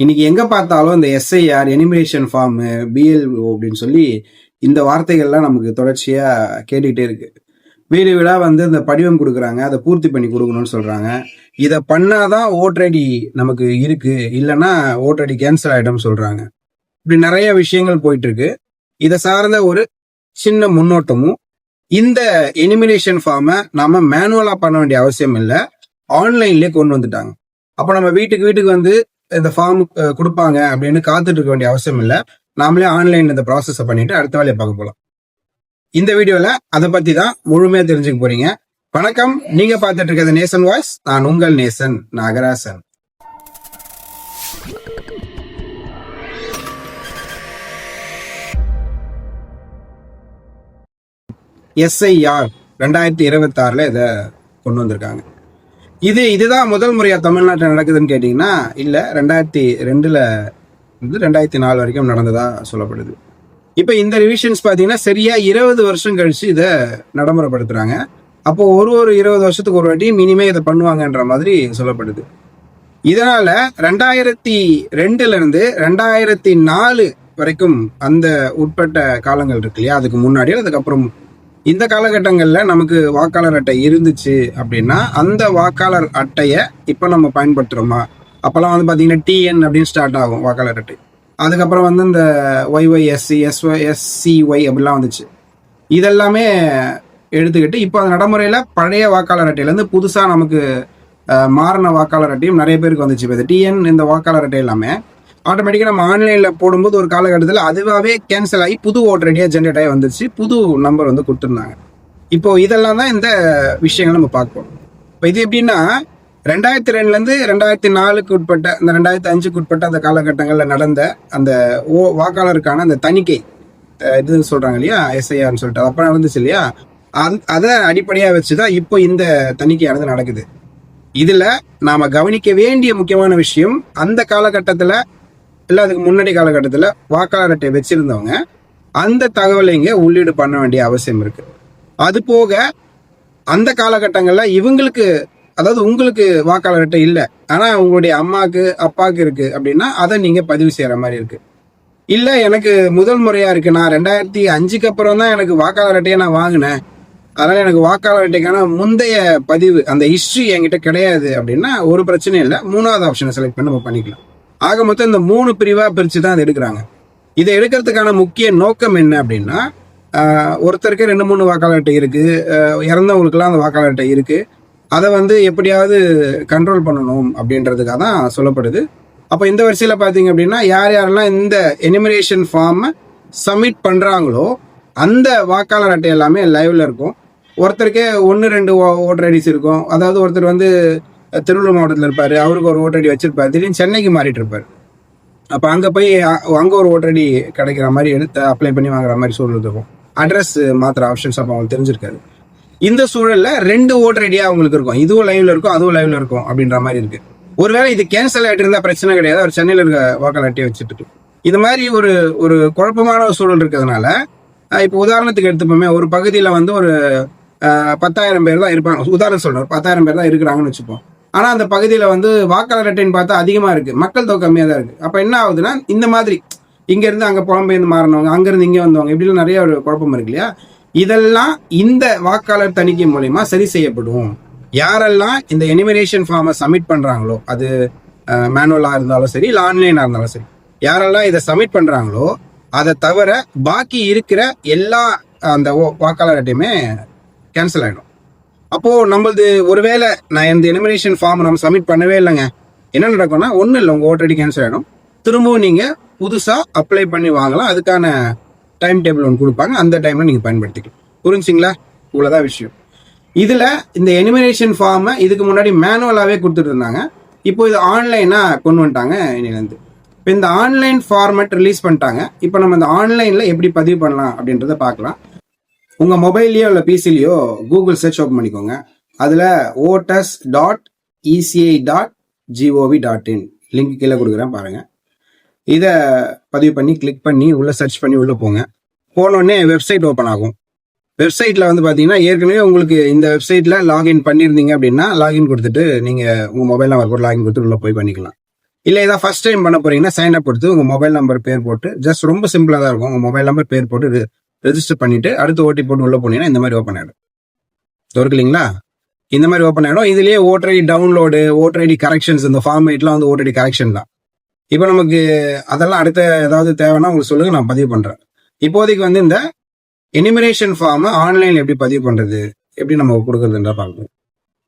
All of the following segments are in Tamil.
இன்னைக்கு எங்க பார்த்தாலும் இந்த எஸ்ஐஆர் எனிமினேஷன் ஃபார்ம் பிஎல்ஓ அப்படின்னு சொல்லி இந்த வார்த்தைகள்லாம் நமக்கு தொடர்ச்சியா கேட்டுக்கிட்டே இருக்கு. வீடு வீடா வந்து இந்த படிவம் கொடுக்குறாங்க அதை பூர்த்தி பண்ணி கொடுக்கணும்னு சொல்றாங்க. இதை பண்ணாதான் ஐடி நமக்கு இருக்கு இல்லைன்னா ஓட்டரடி கேன்சல் ஆயிடும் சொல்றாங்க. இப்படி நிறைய விஷயங்கள் போயிட்டு இருக்கு இதை சார்ந்த ஒரு சின்ன முன்னோட்டமும் இந்த எனிமினேஷன் ஃபார்மை நம்ம மேனுவலாக பண்ண வேண்டிய அவசியம் இல்லை ஆன்லைன்லேயே கொண்டு வந்துட்டாங்க. அப்போ நம்ம வீட்டுக்கு வீட்டுக்கு வந்து இந்த ஃபார்ம் கொடுப்பாங்க அப்படின்னு காத்துட்டு இருக்க வேண்டிய அவசியம் இல்லை. நாமளே ஆன்லைன் இந்த ப்ராசஸை பண்ணிட்டு அடுத்த வேலையை பார்க்க போகலாம் இந்த வீடியோவில் அதை பற்றி தான் முழுமையாக தெரிஞ்சுக்க போறீங்க. வணக்கம். நீங்க பார்த்துட்டு இருக்கிறது நேசன் வாய்ஸ். நான் உங்கள் நேசன் நாகராசன். எஸ்ஐஆர் ரெண்டாயிரத்தி இருபத்தாறில் இதை கொண்டு வந்திருக்காங்க. இது இதுதான் முதல் முறையா தமிழ்நாட்டில் நடக்குதுன்னு கேட்டிங்கன்னா இல்லை ரெண்டாயிரத்தி ரெண்டுல வந்து ரெண்டாயிரத்தி நாலு வரைக்கும் நடந்ததா சொல்லப்படுது. இப்போ இந்த ரிவிஷன்ஸ் பார்த்தீங்கன்னா சரியா இருபது வருஷம் கழிச்சு இதை நடைமுறைப்படுத்துறாங்க. அப்போ ஒரு ஒரு இருபது வருஷத்துக்கு ஒரு வாட்டி மினிமே இதை பண்ணுவாங்கன்ற மாதிரி சொல்லப்படுது. இதனால ரெண்டாயிரத்தி ரெண்டுல இருந்து ரெண்டாயிரத்தி நாலு வரைக்கும் அந்த உட்பட்ட காலங்கள் இருக்கு இல்லையா? அதுக்கு முன்னாடியும் அதுக்கப்புறம் இந்த காலகட்டங்களில் நமக்கு வாக்காளர் அட்டை இருந்துச்சு அப்படின்னா அந்த வாக்காளர் அட்டையை இப்போ நம்ம பயன்படுத்துகிறோமா அப்போல்லாம் வந்து பார்த்தீங்கன்னா டிஎன் அப்படின்னு ஸ்டார்ட் ஆகும் வாக்காளர் அட்டை. அதுக்கப்புறம் வந்து இந்த ஒய்ஒய்எஸ்சி எஸ்ஒய் எஸ்சிஒய் அப்படிலாம் வந்துச்சு. இதெல்லாமே எடுத்துக்கிட்டு இப்போ அந்த நடைமுறையில் பழைய வாக்காளர் அட்டையிலேருந்து புதுசாக நமக்கு மாறின வாக்காளர் அட்டையும் நிறைய பேருக்கு வந்துச்சு. இப்போ இந்த டிஎன் இந்த வாக்காளர் அட்டை எல்லாமே ஆட்டோமேட்டிக்காக நம்ம ஆன்லைனில் போடும்போது ஒரு காலகட்டத்தில் அதுவாகவே கேன்சல் ஆகி புது ஓட்டர் ஐடியாக ஜென்ரேட் ஆகி வந்துச்சு புது நம்பர் வந்து கொடுத்துருந்தாங்க. இப்போது இதெல்லாம் தான் இந்த விஷயங்கள் நம்ம பார்ப்போம் இப்போ இது எப்படின்னா ரெண்டாயிரத்தி ரெண்டுலேருந்து ரெண்டாயிரத்தி நாலுக்கு உட்பட்ட அந்த ரெண்டாயிரத்தி அஞ்சுக்கு உட்பட்ட அந்த காலகட்டங்களில் நடந்த அந்த ஓ வாக்காளருக்கான அந்த தணிக்கை இது சொல்கிறாங்க இல்லையா? எஸ்ஐஆர்னு சொல்லிட்டு. அப்போ நடந்துச்சு இல்லையா? அந் அதை அடிப்படையாக வச்சு தான் இப்போ இந்த தணிக்கையானது நடக்குது. இதில் நாம் கவனிக்க வேண்டிய முக்கியமான விஷயம் அந்த காலகட்டத்தில் இல்லை அதுக்கு முன்னாடி காலகட்டத்தில் வாக்காளர் அட்டை வச்சுருந்தவங்க அந்த தகவலை இங்கே உள்ளீடு பண்ண வேண்டிய அவசியம் இருக்குது அது போக அந்த காலகட்டங்களில் இவங்களுக்கு அதாவது உங்களுக்கு வாக்காளர் அட்டை இல்லை ஆனால் உங்களுடைய அம்மாவுக்கு அப்பாவுக்கு இருக்குது அப்படின்னா அதை நீங்கள் பதிவு செய்கிற மாதிரி இருக்குது இல்லை எனக்கு முதல் முறையாக இருக்குது நான் ரெண்டாயிரத்தி அஞ்சுக்கு அப்புறம் தான் எனக்கு வாக்காளர் அட்டையை நான் வாங்கினேன். அதனால் எனக்கு வாக்காளர் அட்டைக்கான முந்தைய பதிவு அந்த ஹிஸ்ட்ரி என்கிட்ட கிடையாது அப்படின்னா ஒரு பிரச்சனையும் இல்லை. மூணாவது ஆப்ஷனை செலக்ட் பண்ணி நம்ம பண்ணிக்கலாம். ஆக மொத்தம் இந்த மூணு பிரிவாக பிரித்து தான் அதை எடுக்கிறாங்க. இதை எடுக்கிறதுக்கான முக்கிய நோக்கம் என்ன அப்படின்னா ஒருத்தருக்கு ரெண்டு மூணு வாக்காளர் அட்டை இருக்குது இறந்தவங்களுக்குலாம் அந்த வாக்காளர் அட்டை இருக்குது அதை வந்து எப்படியாவது கண்ட்ரோல் பண்ணணும் அப்படின்றதுக்காக தான் சொல்லப்படுது. அப்போ இந்த வரிசையில் பார்த்தீங்க அப்படின்னா யார் யாரெல்லாம் இந்த எனிமரேஷன் ஃபார்மை சப்மிட் பண்ணுறாங்களோ அந்த வாக்காளர் அட்டை எல்லாமே லைவில் இருக்கும். ஒருத்தருக்கே ஒன்று ரெண்டு ஓட்டர் ஐடிஸ் இருக்கும். அதாவது ஒருத்தர் வந்து திருவள்ளூர் மாவட்டத்தில் இருப்பார். அவருக்கு ஒரு ஓட்டடி வச்சிருப்பார். திடீர்னு சென்னைக்கு மாறிட்டு இருப்பார். அப்போ அங்கே போய் அங்கே ஒரு ஓட்டடி கிடைக்கிற மாதிரி எடுத்து அப்ளை பண்ணி வாங்குற மாதிரி சூழல் இருக்கும். அட்ரஸ் மாத்திர ஆப்ஷன்ஸ் அப்போ அவங்களுக்கு தெரிஞ்சிருக்காது இந்த சூழலில் ரெண்டு ஓட்டரடியாக அவங்களுக்கு இருக்கும். இதுவும் லைவ்ல இருக்கும் அதுவும் லைவ்ல இருக்கும் அப்படின்ற மாதிரி இருக்கு. ஒருவேளை இது கேன்சல் ஆகிட்டு இருந்தால் பிரச்சனை கிடையாது. அவர் சென்னையில் இருக்க வாக்காளர் அட்டையை வச்சுட்டு. இது மாதிரி ஒரு ஒரு குழப்பமான ஒரு சூழல் இருக்கிறதுனால இப்போ உதாரணத்துக்கு எடுத்துப்போமே ஒரு பகுதியில் வந்து ஒரு பத்தாயிரம் பேர் தான் இருப்பாங்க. உதாரணம் சொல்கிறேன் பத்தாயிரம் பேர் தான் இருக்கிறாங்கன்னு வச்சுப்போம். ஆனால் அந்த பகுதியில் வந்து வாக்காளர் அட்டைன்னு பார்த்தா அதிகமாக இருக்குது மக்கள் தொகை கம்மியாக தான் இருக்குது அப்போ என்ன ஆகுதுன்னா இந்த மாதிரி இங்கேருந்து அங்கே புலம்பெயர்ந்து மாறினவங்க அங்கேருந்து இங்கே வந்தவங்க இப்படிலாம் நிறைய ஒரு குழப்பம் இருக்கு இல்லையா? இதெல்லாம் இந்த வாக்காளர் தணிக்கை மூலயமா சரி செய்யப்படும். யாரெல்லாம் இந்த எனிமினேஷன் ஃபார்மை சப்மிட் பண்ணுறாங்களோ அது மேனுவலாக இருந்தாலும் சரி இல்லை ஆன்லைனாக இருந்தாலும் சரி யாரெல்லாம் இதை சப்மிட் பண்ணுறாங்களோ அதை தவிர பாக்கி இருக்கிற எல்லா அந்த ஓ- வாக்காளர் அட்டையுமே கேன்சல் ஆகிடும் அப்போ நம்மளது ஒருவேளை நான் இந்த எனிமினேஷன் ஃபார்ம் நம்ம சப்மிட் பண்ணவே இல்லைங்க. என்ன நடக்கும்னா ஒன்றும் இல்லை உங்கள் ஓட்டடி கேன்சல் ஆகிடும் திரும்பவும் நீங்கள் புதுசாக அப்ளை பண்ணி வாங்கலாம். அதுக்கான டைம் டேபிள் ஒன்று கொடுப்பாங்க. அந்த டைமில் நீங்கள் பயன்படுத்திக்கலாம். புரிஞ்சுங்களா? இவ்வளோதான் விஷயம். இதில் இந்த எனிமினேஷன் ஃபார்மை இதுக்கு முன்னாடி மேனுவலாகவே கொடுத்துட்டு இருந்தாங்க. இப்போ இது ஆன்லைனாக கொண்டு வந்துட்டாங்க இன்னிலேருந்து இப்போ இந்த ஆன்லைன் ஃபார்மேட் ரிலீஸ் பண்ணிட்டாங்க. இப்போ நம்ம இந்த ஆன்லைனில் எப்படி பதிவு பண்ணலாம் அப்படின்றத பார்க்கலாம். உங்கள் மொபைல்லையோ இல்லை பிசிலையோ கூகுள் சர்ச் ஓப்பன் பண்ணிக்கோங்க. அதில் voters dot ECI dot gov dot in link கீழே கொடுக்குறேன் பாருங்கள் இதை பதிவு பண்ணி கிளிக் பண்ணி உள்ளே சர்ச் பண்ணி உள்ளே போங்க. போனோடனே வெப்சைட் ஓப்பன் ஆகும். வெப்சைட்டில் வந்து பார்த்தீங்கன்னா ஏற்கனவே உங்களுக்கு இந்த வெப்சைட்டில் லாகின் பண்ணியிருந்தீங்க அப்படின்னா லாகின் கொடுத்துட்டு நீங்கள் உங்கள் மொபைல் நம்பர் போட்டு லாகின் கொடுத்து உள்ளே போய் பண்ணிக்கலாம். இல்லை ஏதாவது ஃபர்ஸ்ட் டைம் பண்ண போறீங்கன்னா சைன் அப் கொடுத்து உங்கள் மொபைல் நம்பர் பேர் போட்டு ஜஸ்ட் ரொம்ப சிம்பிளாக தான் இருக்கும். உங்கள் மொபைல் நம்பர் பேர் போட்டு ரெஜிஸ்டர் பண்ணிட்டு அடுத்து ஓட்டி போட்டு உள்ள போனீங்கன்னா இந்த மாதிரி ஓப்பன் ஆகிடும் இருக்கு இல்லைங்களா இந்த மாதிரி ஓப்பன் ஆகிடும் இதுலேயே voter ID download voter ID corrections இந்த ஃபார்ம் எயிட்லாம் வந்து ஓட்டர் ஐடி கரெக்ஷன் தான். இப்போ நமக்கு அதெல்லாம் அடுத்த ஏதாவது தேவைன்னா உங்களுக்கு சொல்லுங்க நான் பதிவு பண்ணுறேன் இப்போதைக்கு வந்து இந்த எனிமினேஷன் ஃபார்ம் ஆன்லைனில் எப்படி பதிவு பண்ணுறது எப்படி நம்ம கொடுக்குறதுன்ற பார்க்கணும்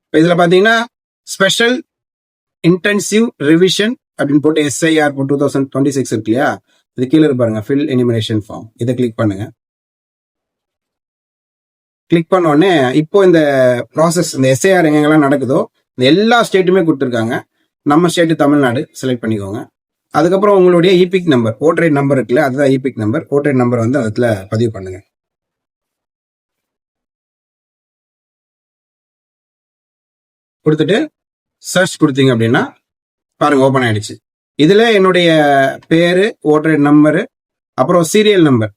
இப்போ இதில் பார்த்தீங்கன்னா ஸ்பெஷல் இன்டென்சிவ் ரிவிஷன் அப்படின்னு போட்டு SIR two thousand twenty six இருக்கு இல்லையா? இது கீழே இருப்பாருங்க பாருங்க ஃபில் எனிமினேஷன் ஃபார்ம் இதை கிளிக் பண்ணுங்கள் கிளிக் பண்ண உடனே இப்போ இந்த ப்ராசஸ் இந்த எஸ்ஐஆர் எங்கெங்கெல்லாம் நடக்குதோ இந்த எல்லா ஸ்டேட்டுமே கொடுத்துருக்காங்க. நம்ம ஸ்டேட்டு தமிழ்நாடு செலக்ட் பண்ணிக்கோங்க. அதுக்கப்புறம் உங்களுடைய இபிக் நம்பர் ஓட்டர் நம்பர் இருக்குல்ல அதுதான் இபிக் நம்பர் ஓட்டர் நம்பர் வந்து அதில் பதிவு பண்ணுங்க. கொடுத்துட்டு சர்ச் கொடுத்தீங்க அப்படின்னா பாருங்க ஓப்பன் ஆயிடுச்சு. இதில் என்னுடைய பேரு ஓட்டர் நம்பரு அப்புறம் சீரியல் நம்பர்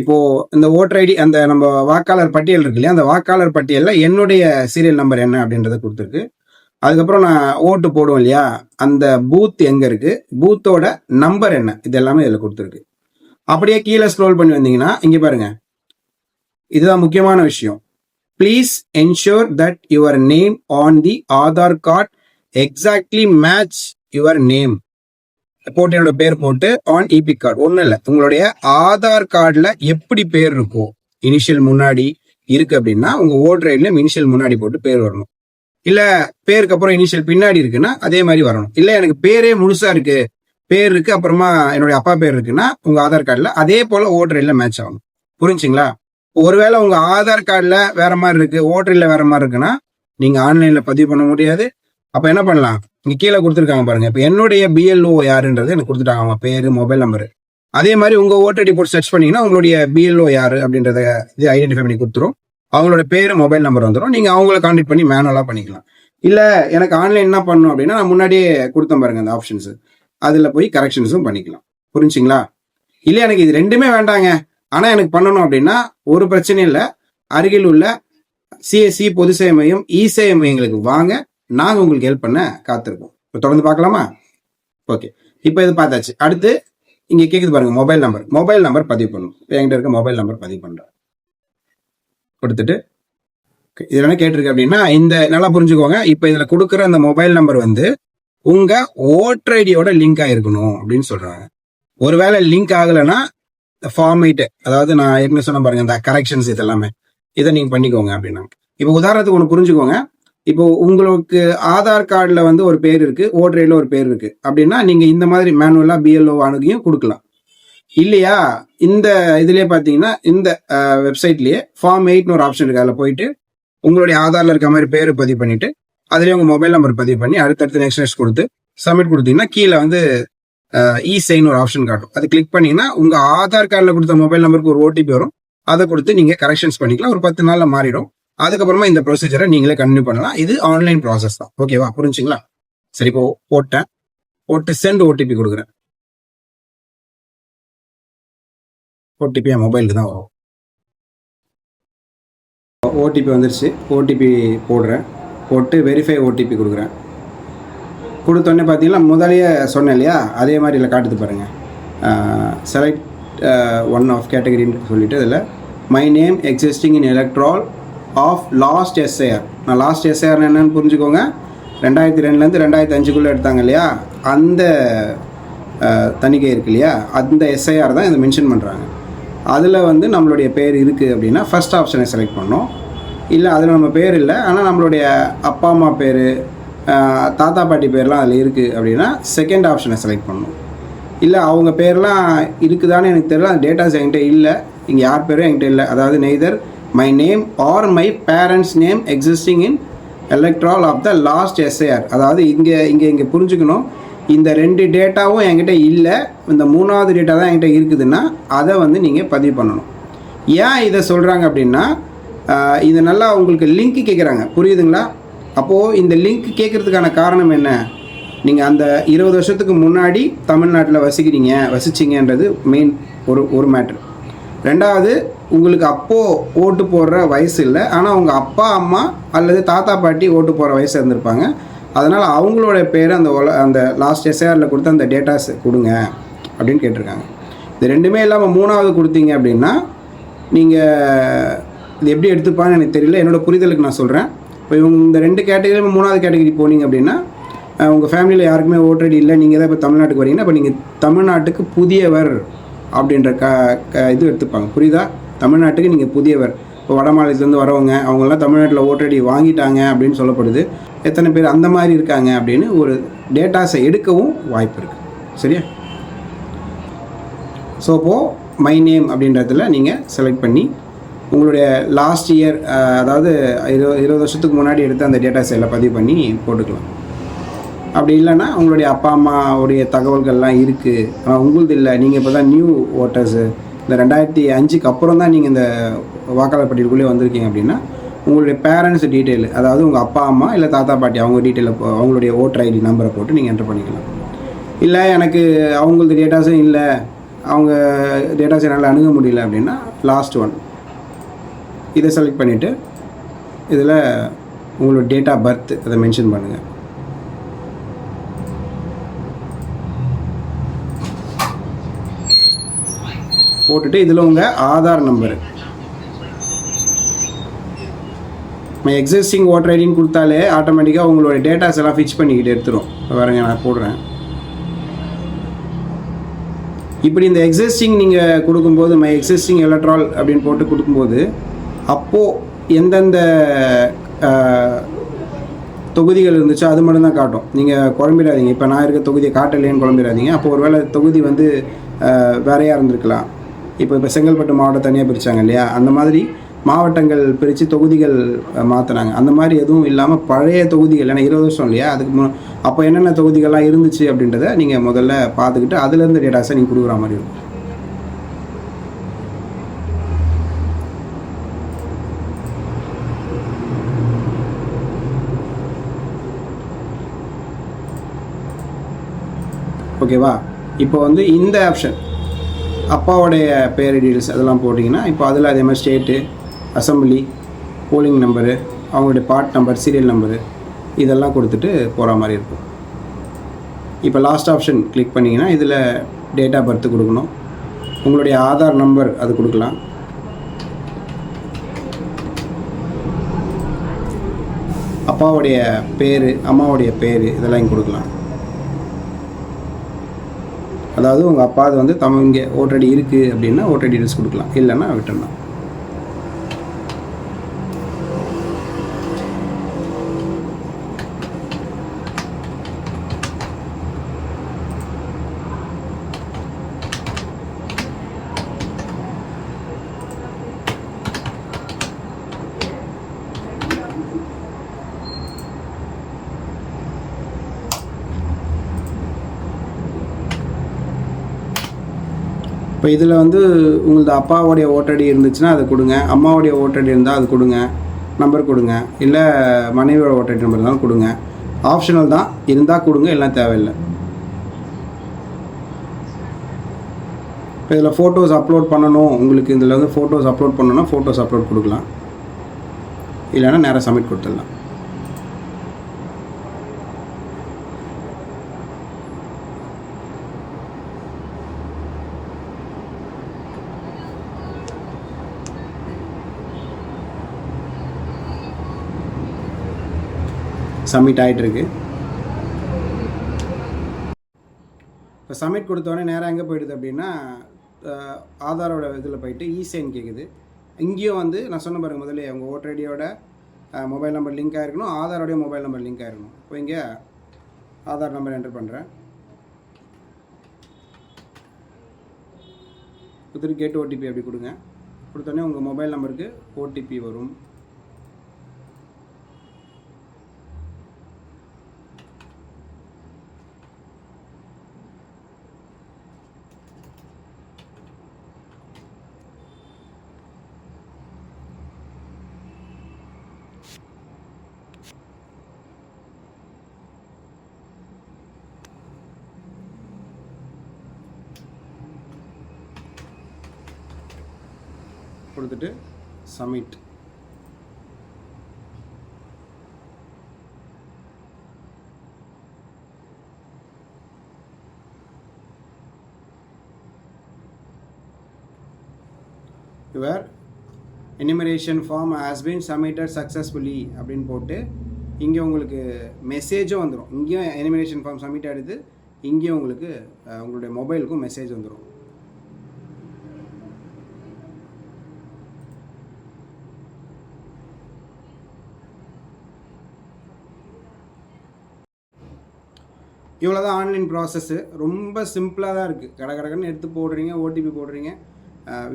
இப்போ இந்த ஓட்டர் ஐடி அந்த நம்ம வாக்காளர் பட்டியல் இருக்கு இல்லையா அந்த வாக்காளர் பட்டியலில் என்னுடைய சீரியல் நம்பர் என்ன அப்படின்றத கொடுத்துருக்கு. அதுக்கப்புறம் நான் ஓட்டு போடுவோம் இல்லையா அந்த பூத் எங்கே இருக்கு பூத்தோட நம்பர் என்ன இது எல்லாமே இதில் கொடுத்துருக்கு. அப்படியே கீழே ஸ்க்ரோல் பண்ணி வந்தீங்கன்னா இங்கே பாருங்க. இதுதான் முக்கியமான விஷயம். Please ensure that your name on the Aadhaar card exactly match your name போட்டு என்னோட பேர் போட்டு ஆன் இபி கார்டு ஒன்றும் இல்லை. உங்களுடைய ஆதார் கார்டில் எப்படி பேர் இருக்கும் இனிஷியல் முன்னாடி இருக்கு அப்படின்னா உங்க ஓட்டர் ஐடியில் இனிஷியல் முன்னாடி போட்டு பேர் வரணும். இல்ல பேருக்கு அப்புறம் இனிஷியல் பின்னாடி இருக்குன்னா அதே மாதிரி வரணும். இல்ல எனக்கு பேரே முழுசா இருக்கு. பேர் இருக்கு அப்புறமா என்னுடைய அப்பா பேர் இருக்குன்னா உங்க ஆதார் கார்டுல அதே போல ஓட்டர் ஐடியில் மேட்ச் ஆகணும். புரிஞ்சுங்களா? ஒருவேளை உங்க ஆதார் கார்டுல வேற மாதிரி இருக்கு ஓட்டர் வேற மாதிரி இருக்குன்னா நீங்க ஆன்லைன்ல பதிவு பண்ண முடியாது. அப்ப என்ன பண்ணலாம்? இங்கே கீழே கொடுத்துருக்காங்க பாருங்க. இப்போ என்னுடைய பிஎல்ஓ யாருன்றது எனக்கு கொடுத்துட்டாங்க. அவங்க பேர் மொபைல் நம்பர் அதே மாதிரி உங்கள் ஓட்டர் போட்டு சர்ச் பண்ணீங்கன்னா உங்களுடைய பிஎல்ஓ யாரு அப்படின்றத இது ஐடென்டிஃபை பண்ணி கொடுத்துரும். அவங்களோட பேர் மொபைல் நம்பர் வந்துடும் நீங்கள் அவங்கள காண்டக்ட் பண்ணி மேனுவலாக பண்ணிக்கலாம். இல்லை எனக்கு ஆன்லைன் என்ன பண்ணணும் அப்படின்னா நான் முன்னாடியே கொடுத்தேன் பாருங்க அந்த ஆப்ஷன்ஸு அதில் போய் கரெக்ஷன்ஸும் பண்ணிக்கலாம். புரிஞ்சுங்களா? இல்லை எனக்கு இது ரெண்டுமே வேண்டாங்க. ஆனால் எனக்கு பண்ணணும் அப்படின்னா ஒரு பிரச்சனையும் இல்லை. அருகில் உள்ள சிஎஸ்சி பொது சேவை மையம் இ சேவை மையங்களுக்கு வாங்க. நாங்கள் உங்களுக்கு ஹெல்ப் பண்ண காத்திருக்கோம். இப்போ தொடர்ந்து பார்க்கலாமா? ஓகே இப்போ இது பார்த்தாச்சு. அடுத்து இங்கே கேட்குது பாருங்க மொபைல் நம்பர் மொபைல் நம்பர் பதிவு பண்ணணும் இப்போ என்கிட்ட இருக்க மொபைல் நம்பர் பதிவு பண்ணுறேன் கொடுத்துட்டு இதில் என்ன கேட்டிருக்கு அப்படின்னா இந்த நல்லா புரிஞ்சுக்கோங்க. இப்போ இதில் கொடுக்குற அந்த மொபைல் நம்பர் வந்து உங்கள் ஓட்டர் ஐடியோட லிங்க் ஆகிருக்கணும் அப்படின்னு சொல்கிறாங்க ஒருவேளை லிங்க் ஆகலைன்னா ஃபார்மேட்டு அதாவது நான் ஏற்கனவே சொன்ன பாருங்க இந்த கரெக்ஷன்ஸ் இது எல்லாமே இதை நீங்கள் பண்ணிக்கோங்க அப்படின்னா இப்போ உதாரணத்துக்கு ஒன்று புரிஞ்சுக்கோங்க. இப்போ உங்களுக்கு ஆதார் கார்டில் வந்து ஒரு பேர் இருக்கு ஓட்டர் ஐடியில் ஒரு பேர் இருக்கு. அப்படின்னா நீங்கள் இந்த மாதிரி மேனுவலாக பிஎல்ஓ அணுகியும் கொடுக்கலாம். இல்லையா? இந்த இதுலேயே பார்த்தீங்கன்னா இந்த வெப்சைட்லேயே ஃபார்ம் எயிட்னு ஒரு ஆப்ஷன் இருக்கு. அதில் போயிட்டு உங்களுடைய ஆதாரில் இருக்க மாதிரி பேர் பதிவு பண்ணிவிட்டு அதுலேயே உங்கள் மொபைல் நம்பர் பதிவு பண்ணி அடுத்தடுத்து நெக்ஸ்ட் நெக்ஸ்ட் கொடுத்து சப்மிட் கொடுத்தீங்கன்னா கீழே வந்து இ சைன் ஒரு ஆப்ஷன் காட்டும். அது கிளிக் பண்ணிங்கன்னா உங்கள் ஆதார் கார்டில் கொடுத்த மொபைல் நம்பருக்கு ஒரு ஓடிபி வரும். அதை கொடுத்து நீங்கள் கரெக்ஷன்ஸ் பண்ணிக்கலாம். ஒரு பத்து நாளில் மாறிடும். அதுக்கப்புறமா இந்த ப்ரொசீஜரை நீங்களே கண்டினியூ பண்ணலாம். இது ஆன்லைன் ப்ராசஸ் தான். ஓகேவா புரிஞ்சுங்களா? சரி இப்போ போட்டேன். போட்டு சென்ட் ஓடிபி கொடுக்குறேன். ஓடிபி என் மொபைலுக்கு தான் வரும். ஓடிபி வந்துருச்சு. ஓடிபி போடுறேன். போட்டு வெரிஃபை ஓடிபி கொடுக்குறேன். கொடுத்தோடனே பார்த்தீங்கன்னா முதலையே சொன்னேன் இல்லையா? அதே மாதிரி இல்லை காட்டுது பாருங்கள் செலக்ட் ஒன் ஆஃப் கேட்டகரின்னு சொல்லிட்டு இதில் my name existing in electoral of last SIR நான் லாஸ்ட் எஸ்ஐஆர் என்னென்னு புரிஞ்சுக்கோங்க. ரெண்டாயிரத்தி ரெண்டுலேருந்து ரெண்டாயிரத்தி அஞ்சுக்குள்ளே எடுத்தாங்க இல்லையா? அந்த தணிக்கை இருக்கு இல்லையா? அந்த எஸ்ஐஆர் தான் இதை மென்ஷன் பண்ணுறாங்க அதில் வந்து நம்மளுடைய பேர் இருக்குது அப்படின்னா ஃபர்ஸ்ட் ஆப்ஷனை செலக்ட் பண்ணோம். இல்லை அதில் நம்ம பேர் இல்லை. ஆனால் நம்மளுடைய அப்பா அம்மா பேர் தாத்தா பாட்டி பேர்லாம் அதில் இருக்குது அப்படின்னா செகண்ட் ஆப்ஷனை செலக்ட் பண்ணணும் இல்லை அவங்க பேர்லாம் இருக்குதான்னு எனக்கு தெரியல. அந்த டேட்டாஸ் என்கிட்ட இல்லை. இங்கே யார் பேரும் என்கிட்ட இல்லை. அதாவது neither my name or my parents name existing in electoral of the last SAR அதாவது இங்கே இங்கே இங்கே புரிஞ்சுக்கணும். இந்த ரெண்டு டேட்டாவும் என்கிட்ட இல்லை. இந்த மூணாவது டேட்டா தான் என்கிட்ட இருக்குதுன்னா அதை வந்து நீங்கள் பதிவு பண்ணணும். ஏன் இதை சொல்கிறாங்க அப்படின்னா இது நல்லா உங்களுக்கு லிங்க் கேட்குறாங்க புரியுதுங்களா? அப்போது இந்த லிங்க் கேட்குறதுக்கான காரணம் என்ன? நீங்கள் அந்த இருபது வருஷத்துக்கு முன்னாடி தமிழ்நாட்டில் வசிக்கிறீங்க வசிச்சிங்கன்றது மெயின் ஒரு ஒரு மேட்ரு ரெண்டாவது உங்களுக்கு அப்போது ஓட்டு போடுற வயசு இல்லை. ஆனால் உங்கள் அப்பா அம்மா அல்லது தாத்தா பாட்டி ஓட்டு போடுற வயசு இருந்திருப்பாங்க. அதனால் அவங்களோட பேர் அந்த ஒல அந்த லாஸ்ட் எஸ்ஏஆரில் கொடுத்த அந்த டேட்டாஸ் கொடுங்க அப்படின்னு கேட்டிருக்காங்க. இது ரெண்டுமே இல்லாமல் மூணாவது கொடுத்தீங்க அப்படின்னா நீங்கள் இது எப்படி எடுத்துப்பான்னு எனக்கு தெரியல. என்னோட புரிதலுக்கு நான் சொல்கிறேன் இப்போ இவங்க இந்த ரெண்டு கேட்டகரி மூணாவது கேட்டகரி போனீங்க அப்படின்னா உங்கள் ஃபேமிலியில் யாருக்குமே ஓட்டடி இல்லை. நீங்கள் தான் இப்போ தமிழ்நாட்டுக்கு வரீங்கன்னா இப்போ நீங்கள் தமிழ்நாட்டுக்கு புதியவர் அப்படின்ற க க இது எடுத்துப்பாங்க. புரியுதா? தமிழ்நாட்டுக்கு நீங்கள் புதியவர். இப்போ வட மாநிலத்துலேருந்து வரவங்க அவங்கெல்லாம் தமிழ்நாட்டில் ஓட்டடி வாங்கிட்டாங்க அப்படின்னு சொல்லப்படுது. எத்தனை பேர் அந்த மாதிரி இருக்காங்க அப்படின்னு ஒரு டேட்டாஸை எடுக்கவும் வாய்ப்பு இருக்குது சரியா? ஸோ அப்போது மை நேம் அப்படின்றதுல நீங்கள் செலக்ட் பண்ணி உங்களுடைய லாஸ்ட் இயர் அதாவது இருபது இருபது வருஷத்துக்கு முன்னாடி எடுத்த அந்த டேட்டாஸ் எல்லாம் பதிவு பண்ணி போட்டுக்கலாம். அப்படி இல்லைன்னா உங்களுடைய அப்பா அம்மாவுடைய தகவல்கள்லாம் இருக்குது ஆனால் உங்களுது இல்லை. நீங்கள் இப்போ தான் நியூ ஓட்டர்ஸு இந்த ரெண்டாயிரத்தி அஞ்சுக்கு அப்புறம் தான் நீங்கள் இந்த வாக்காளர் பட்டியலுக்குள்ளே வந்திருக்கீங்க அப்படின்னா உங்களுடைய பேரண்ட்ஸ் டீட்டெயில் அதாவது உங்கள் அப்பா அம்மா இல்லை தாத்தா பாட்டி அவங்க டீட்டெயிலை அவங்களுடைய ஓட்டர் ஐடி நம்பரை போட்டு நீங்கள் என்டர் பண்ணிக்கலாம். இல்லை எனக்கு அவங்களது டேட்டாஸும் இல்லை அவங்க டேட்டாஸ் என்னால் அணுக முடியல அப்படின்னா லாஸ்ட் ஒன் இதை செலக்ட் பண்ணிவிட்டு இதில் உங்களோட டேட் ஆஃப் பர்த் அதை மென்ஷன் பண்ணுங்கள் போட்டுட்டு இதில் உங்கள் Aadhaar number my existing voter ஐடின்னு கொடுத்தாலே ஆட்டோமேட்டிக்காக உங்களோட டேட்டாஸ் எல்லாம் ஃபிக்ஸ் பண்ணிக்கிட்டு எடுத்துரும். இப்போ பாருங்க நான் போடுறேன். இப்படி இந்த எக்ஸிஸ்டிங் நீங்கள் கொடுக்கும்போது மை எக்ஸிஸ்டிங் எலக்ட்ரால் அப்படின்னு போட்டு கொடுக்கும்போது அப்போது எந்தெந்த தொகுதிகள் இருந்துச்சோ அது மட்டும்தான் காட்டும். நீங்கள் குழம்பிடாதீங்க. இப்போ நான் இருக்க தொகுதியை காட்டலையேன்னு குழம்பிடாதீங்க. அப்போ ஒருவேளை தொகுதி வந்து வேறையாக இருந்திருக்கலாம். இப்போ இப்போ செங்கல்பட்டு மாவட்டம் தனியாக பிரித்தாங்க இல்லையா? அந்த மாதிரி மாவட்டங்கள் பிரித்து தொகுதிகள் மாற்றினாங்க அந்த மாதிரி எதுவும் இல்லாமல் பழைய தொகுதிகள் ஏன்னா இருபது வருஷம் இல்லையா? அதுக்கு மு அப்போ என்னென்ன தொகுதிகள்லாம் இருந்துச்சு அப்படின்றத நீங்கள் முதல்ல பார்த்துக்கிட்டு அதுலேருந்து டேட்டாஸை நீங்கள் கொடுக்குற மாதிரி இருக்கும். ஓகேவா? இப்போ வந்து இந்த ஆப்ஷன். அப்பாவுடைய பேர் டீட்டெயில்ஸ் அதெல்லாம் போட்டிங்கன்னா இப்போ அதில் அதே மாதிரி ஸ்டேட்டு அசம்பிளி போலிங் நம்பரு அவங்களுடைய பார்ட் நம்பர் சீரியல் நம்பரு இதெல்லாம் கொடுத்துட்டு போகிற மாதிரி இருக்கும். இப்போ லாஸ்ட் ஆப்ஷன் கிளிக் பண்ணிங்கன்னா இதில் டேட் ஆஃப் பர்த் கொடுக்கணும். உங்களுடைய ஆதார் நம்பர் அது கொடுக்கலாம். அப்பாவுடைய பேர் அம்மாவுடைய பேர் இதெல்லாம் இங்கே கொடுக்கலாம். அதாவது உங்கள் அப்பா அது வந்து தமிழ் இங்கே ஓட்டடி இருக்குது அப்படின்னா ஓட்டடி ட்ரெஸ் கொடுக்கலாம். இல்லைன்னா விட்டுடலாம் இப்போ இதில் வந்து உங்களது அப்பாவுடைய ஓட்டடி இருந்துச்சுன்னா அது கொடுங்க. அம்மாவுடைய ஓட்டடி இருந்தால் அது கொடுங்க. நம்பர் கொடுங்க. இல்லை மனைவியோட ஓட்டடி நம்பர் இருந்தாலும் கொடுங்க. ஆப்ஷனல் தான். இருந்தால் கொடுங்க எல்லாம் தேவையில்லை. இப்போ இதில் ஃபோட்டோஸ் அப்லோட் பண்ணணும். உங்களுக்கு இதில் வந்து ஃபோட்டோஸ் அப்லோட் பண்ணணும்னா ஃபோட்டோஸ் அப்லோட் கொடுக்கலாம். இல்லைன்னா நேராக சப்மிட் கொடுத்துடலாம். சப்மிட் ஆகிட்டுருக்கு இப்போ சப்மிட் கொடுத்தோடனே நேராக எங்கே போயிடுது அப்படின்னா ஆதாரோட இதில் போயிட்டு இசைன் கேட்குது இங்கேயும் வந்து நான் சொன்ன பாருங்க முதல்ல உங்கள் ஓட்டர் ஐடியோட மொபைல் நம்பர் லிங்க் ஆகிருக்கணும் ஆதாரோடைய மொபைல் நம்பர் லிங்க் ஆகிருக்கணும் இப்போ இங்கே ஆதார் நம்பர் என்டர் பண்ணுறேன் கொடுத்துட்டு கேட்டு ஓடிபி அப்படி கொடுங்க. கொடுத்தோடனே உங்கள் மொபைல் நம்பருக்கு ஓடிபி வரும். கொடுத்துட்டு submit your enumeration form has been submitted successfully அப்படின்னு போட்டு இங்கே உங்களுக்கு மெசேஜும் வந்துடும் இங்கேயும் எனிமரேஷன் ஃபார்ம் சப்மிட் ஆகிடுது இங்கேயும் உங்களுக்கு உங்களுடைய மொபைலுக்கும் மெசேஜ் வந்துடும் இவ்வளோ தான் ஆன்லைன் ப்ராசஸ்ஸு ரொம்ப சிம்பிளாக தான் இருக்குது கடை கடகடன்னு எடுத்து போடுறீங்க ஓடிபி போடுறீங்க.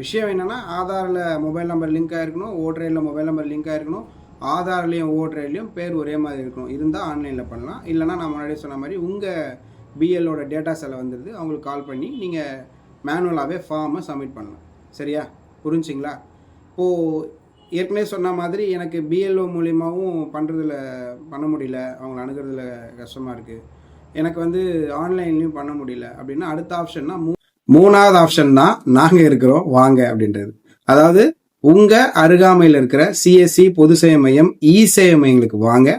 விஷயம் என்னென்னா ஆதாரில் மொபைல் நம்பர் லிங்க் ஆகிருக்கணும் ஓட்ரையில் மொபைல் நம்பர் லிங்க் ஆகிருக்கணும் ஆதார்லேயும் ஓட்ரையிலையும் பேர் ஒரே மாதிரி இருக்கணும். இருந்தால் ஆன்லைனில் பண்ணலாம். இல்லைனா நான் முன்னாடியே சொன்ன மாதிரி உங்கள் பிஎல்லோட டேட்டாஸ் எல்லாம் வந்துடுது அவங்களுக்கு கால் பண்ணி நீங்கள் மேனுவலாகவே ஃபார்மை சப்மிட் பண்ணலாம். சரியா? புரிஞ்சிங்களா? இப்போது ஏற்கனவே சொன்ன மாதிரி எனக்கு பிஎல்ஓ மூலியமாகவும் பண்ணுறதுல பண்ண முடியல. அவங்கள அணுகிறதுல கஷ்டமாக இருக்குது எனக்கு வந்து ஆன்லைன்லையும் பண்ண முடியல. அப்படின்னா அடுத்த ஆப்ஷன்னா மூ மூணாவது ஆப்ஷன் தான் நாங்கள் இருக்கிறோம் வாங்க அப்படின்றது. அதாவது உங்கள் அருகாமையில் இருக்கிற சிஎஸ்சி பொது சேவை மையம் இ சேவை மையங்களுக்கு வாங்க.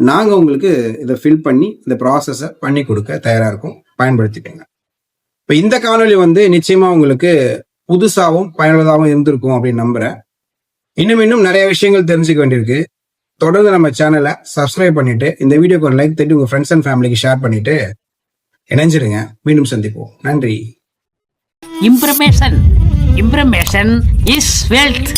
நாங்கள் உங்களுக்கு இதை ஃபில் பண்ணி இந்த ப்ராசஸை பண்ணி கொடுக்க தயாராக இருக்கும். பயன்படுத்திக்கோங்க. இப்போ இந்த காணொலி வந்து நிச்சயமாக உங்களுக்கு புதுசாகவும் பயனுள்ளதாகவும் இருந்திருக்கும் அப்படின்னு நம்புகிறேன் இன்னும் இன்னும் நிறைய விஷயங்கள் தெரிஞ்சுக்க வேண்டியிருக்கு. தொடர்ந்து நம்ம சேனலை சப்ஸ்கிரைப் பண்ணிட்டு இந்த வீடியோக்கு ஒரு லைக் தட்டி உங்க ஃப்ரெண்ட்ஸ் அண்ட் ஃபேமிலிக்கு ஷேர் பண்ணிட்டு இணைஞ்சிருங்க. மீண்டும் சந்திப்போம். நன்றி. இம்ப்ரமேட் இஸ் is wealth.